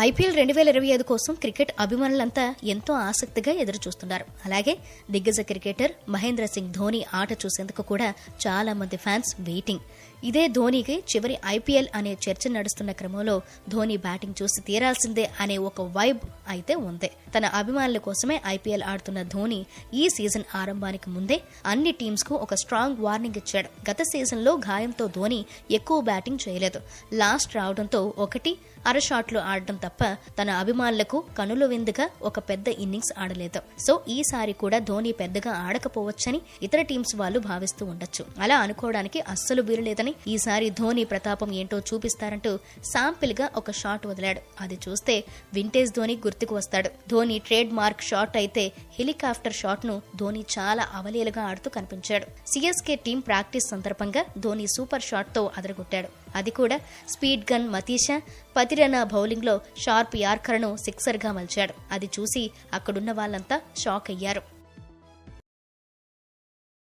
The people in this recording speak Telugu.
ఐపీఎల్ రెండు వేల ఇరవై ఐదు కోసం క్రికెట్ అభిమానులంతా ఎంతో ఆసక్తిగా ఎదురు చూస్తున్నారు అలాగే దిగ్గజ క్రికెటర్ మహేంద్ర సింగ్ ధోని ఆట చూసేందుకు కూడా చాలా మంది ఫ్యాన్స్ వెయిటింగ్. ఇదే ధోనికి చివరి ఐపీఎల్ అనే చర్చ నడుస్తున్న క్రమంలో ధోని బ్యాటింగ్ చూసి తీరాల్సిందే అనే ఒక వైబ్ అయితే ఉంది. తన అభిమానుల కోసమే ఐపీఎల్ ఆడుతున్న ధోని ఈ సీజన్ ఆరంభానికి ముందే అన్ని టీమ్స్కు ఒక స్ట్రాంగ్ వార్నింగ్ ఇచ్చాడు. గత సీజన్లో గాయంతో ధోని ఎక్కువ బ్యాటింగ్ చేయలేదు. లాస్ట్ రావడంతో ఒకటి అర షాట్లు ఆడడం తప్ప తన అభిమానులకు కనుల విందుగా ఒక పెద్ద ఇన్నింగ్స్ ఆడలేదు. సో ఈసారి కూడా ధోని పెద్దగా ఆడకపోవచ్చని ఇతర టీమ్స్ వాళ్ళు భావిస్తూ ఉండొచ్చు. అలా అనుకోవడానికి అస్సలు వీలులేదని ఈసారి ధోని ప్రతాపం ఏంటో చూపిస్తారంటూ శాంపిల్గా ఒక షాట్ వదిలాడు. అది చూస్తే వింటేజ్ ధోని గుర్తుకు వస్తాడు. ధోని ట్రేడ్ మార్క్ షాట్ అయితే హెలికాప్టర్ షాట్ను ధోని చాలా అవలీలుగా ఆడుతూ కనిపించాడు. సిఎస్కే టీం ప్రాక్టీస్ సందర్భంగా ధోని సూపర్ షాట్తో అదరగొట్టాడు. అది కూడా స్పీడ్ గన్ మతీషా పతిరన బౌలింగ్లో షార్ప్ యార్కర్ను సిక్సర్గా మలిచాడు. అది చూసి అక్కడున్న వాళ్ళంతా షాక్ అయ్యారు